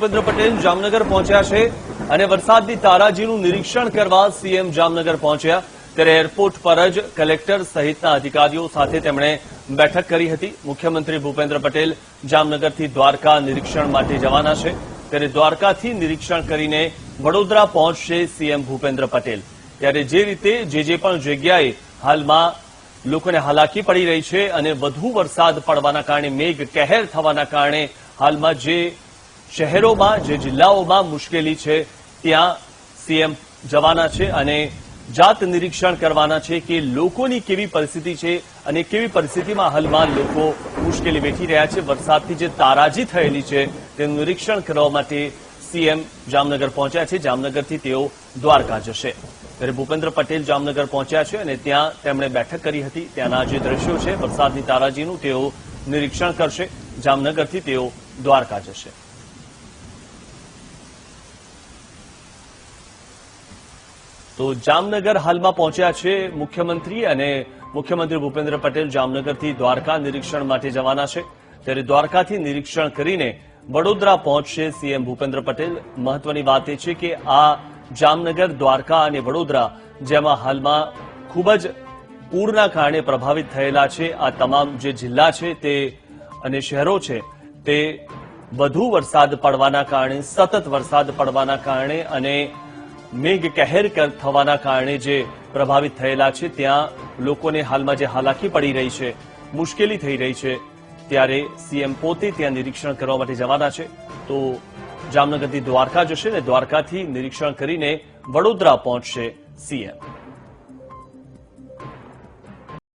ભૂપેન્દ્ર પટેલ જામનગર પહોંચ્યા છે અને વરસાદની તારાજીનું નિરીક્ષણ કરવા સીએમ જામનગર પહોંચ્યા. ત્યારે એરપોર્ટ પર જ કલેક્ટર સહિતના અધિકારીઓ સાથે તેમણે બેઠક કરી હતી. મુખ્યમંત્રી ભૂપેન્દ્ર પટેલ જામનગરથી દ્વારકા નિરીક્ષણ માટે જવાના છે. ત્યારે દ્વારકાથી નિરીક્ષણ કરીને વડોદરા પહોંચશે સીએમ ભૂપેન્દ્ર પટેલ. ત્યારે જે રીતે જે જે પણ જગ્યાએ હાલમાં લોકોને હાલાકી પડી રહી છે અને વધુ વરસાદ પડવાના કારણે, મેઘ કહેર થવાના કારણે હાલમાં જે શહેરોમાં જે જિલ્લાઓમાં મુશ્કેલી છે, ત્યાં સીએમ જવાના છે અને જાત નિરીક્ષણ કરવાના છે કે લોકોની કેવી પરિસ્થિતિ છે અને કેવી પરિસ્થિતિમાં હાલમાં લોકો મુશ્કેલી વેઠી રહ્યા છે. વરસાદથી જે તારાજી થયેલી છે, તેનું નિરીક્ષણ કરવા માટે સીએમ જામનગર પહોંચ્યા છે. જામનગરથી તેઓ દ્વારકા જશે. ત્યારે ભૂપેન્દ્ર પટેલ જામનગર પહોંચ્યા છે અને ત્યાં તેમણે બેઠક કરી હતી. ત્યાંના જે દ્રશ્યો છે, વરસાદની તારાજીનું તેઓ નિરીક્ષણ કરશે. જામનગરથી તેઓ દ્વારકા જશે. તો જામનગર હાલમાં પહોંચ્યા છે મુખ્યમંત્રી અને મુખ્યમંત્રી ભૂપેન્દ્ર પટેલ જામનગરથી દ્વારકા નિરીક્ષણ માટે જવાના છે. ત્યારે દ્વારકાથી નિરીક્ષણ કરીને વડોદરા પહોંચશે સીએમ ભૂપેન્દ્ર પટેલ. મહત્વની વાત એ છે કે આ જામનગર, દ્વારકા અને વડોદરા, જેમાં હાલમાં ખૂબ જ પૂરના કારણે પ્રભાવિત થયેલા છે. આ તમામ જે જિલ્લા છે તે અને શહેરો છે તે વધુ વરસાદ પડવાના કારણે, સતત વરસાદ પડવાના કારણે અને મેઘ કહેર થવાના કારણે જે પ્રભાવિત થયેલા છે, ત્યાં લોકોને હાલમાં જે હાલાકી પડી રહી છે, મુશ્કેલી થઈ રહી છે, ત્યારે સીએમ પોતે ત્યાં નિરીક્ષણ કરવા માટે જવાના છે. તો જામનગરથી દ્વારકા જશે ને દ્વારકાથી નિરીક્ષણ કરીને વડોદરા પહોંચશે સીએમ.